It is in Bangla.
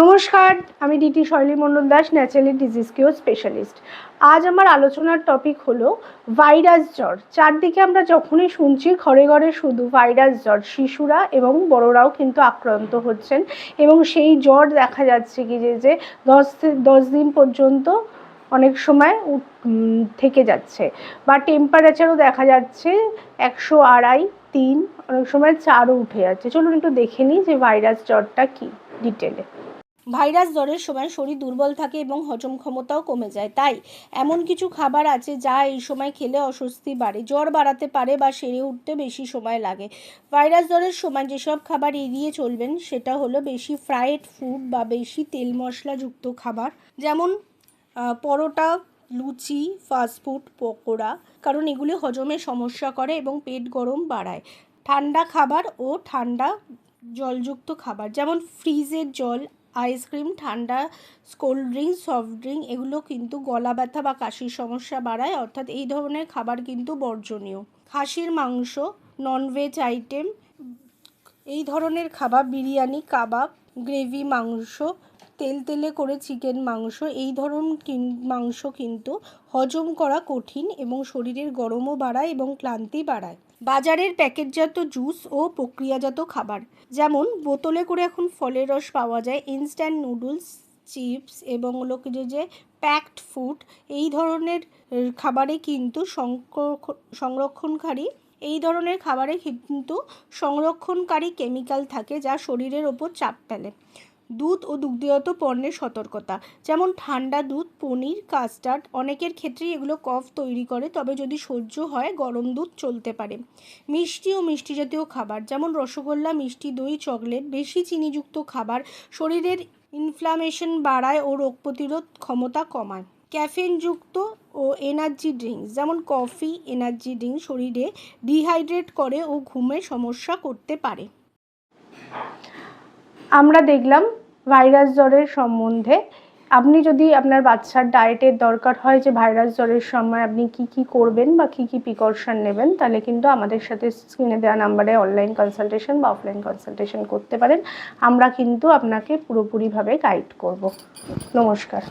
নমস্কার, আমি DT Shaily Mondal Das, naturally disease cure specialist আজ আমার আলোচনার টপিক হলো ভাইরাস জ্বর। চারদিকে আমরা যখনই শুনছি, ঘরে ঘরে শুধু ভাইরাস জ্বর, শিশুরা এবং বড়রাও কিন্তু আক্রান্ত হচ্ছেন এবং সেই জ্বর দেখা যাচ্ছে কি যে যে দশ দশ দিন পর্যন্ত অনেক সময় থেকে যাচ্ছে। বা টেম্পারেচারও দেখা যাচ্ছে একশো আড়াই তিন, অনেক সময় চারও উঠে যাচ্ছে। চলুন একটু দেখে নিই যে ভাইরাস জ্বরটা কি ডিটেলে ভাইরাস জ্বরের সময় শরীর দুর্বল থাকে এবং হজম ক্ষমতাও কমে যায়, তাই এমন কিছু খাবার আছে যা এই সময় খেলে অস্বস্তি বাড়ে। জ্বর বাড়াতে পারে বা সেরে উঠতে বেশি সময় লাগে। ভাইরাস জ্বরের সময় যেসব খাবার এড়িয়ে চলবেন, সেটা হলো বেশি ফ্রায়েড ফুড বা বেশি তেল মশলাযুক্ত খাবার, যেমন পরোটা লুচি ফাস্টফুড পকোড়া, কারণ এগুলি হজমে সমস্যা করে এবং পেট গরম বাড়ায়। ঠান্ডা খাবার ও ঠান্ডা জলযুক্ত খাবার, যেমন ফ্রিজের জল আইসক্রিম ঠান্ডা কোল্ড ড্রিঙ্ক সফট ড্রিঙ্ক এগুলো কিন্তু গলা ব্যথা বা কাশির সমস্যা বাড়ায়, অর্থাৎ এই ধরনের খাবার কিন্তু বর্জনীয়। খাসির মাংস ননভেজ আইটেম এই ধরনের খাবার, বিরিয়ানি, কাবাব গ্রেভি মাংস তেল তেলে করে চিকেন মাংস, এই ধরন মাংস কিন্তু হজম করা কঠিন এবং শরীরের গরমও বাড়ায় এবং ক্লান্তি বাড়ায়। বাজারের প্যাকেটজাত জুস ও প্রক্রিয়াজাত খাবার, যেমন বোতলে করে এখন ফলের রস পাওয়া যায় ইনস্ট্যান্ট নুডলস চিপস এবং লোকে যে প্যাকড ফুড এই ধরনের খাবারে কিন্তু সংরক্ষ- সংরক্ষণকারী, এই ধরনের খাবারে কিন্তু সংরক্ষণকারী কেমিক্যাল থাকে যা শরীরের ওপর চাপ ফেলে। দুধ ও দুগ্ধজাত পণ্যের সতর্কতা। যেমন ঠান্ডা দুধ, পনির, কাস্টার্ড অনেকের ক্ষেত্রেই এগুলো কফ তৈরি করে, তবে যদি সহ্য হয়, গরম দুধ চলতে পারে। মিষ্টি ও মিষ্টি জাতীয় খাবার, যেমন রসগোল্লা, মিষ্টি দই, চকলেট, বেশি চিনিযুক্ত খাবার শরীরের ইনফ্লামেশন বাড়ায় ও রোগ প্রতিরোধ ক্ষমতা কমায়। ক্যাফেনযুক্ত ও এনার্জি ড্রিঙ্কস যেমন কফি এনার্জি ড্রিঙ্ক শরীরে ডিহাইড্রেট করে ও ঘুমে সমস্যা করতে পারে। আমরা দেখলাম ভাইরাস জ্বরের সম্বন্ধে। আপনি যদি আপনার বাচ্চার ডায়েটের দরকার হয় যে ভাইরাস জ্বরের সময় আপনি কি কি করবেন বা কি কি প্রিকশন নেবেন, তাহলে কিন্তু আমাদের সাথে স্ক্রিনে দেওয়া নাম্বারে অনলাইন কনসালটেশন বা অফলাইন কনসালটেশন করতে পারেন। আমরা কিন্তু আপনাকে পুরোপুরিভাবে গাইড করব। নমস্কার।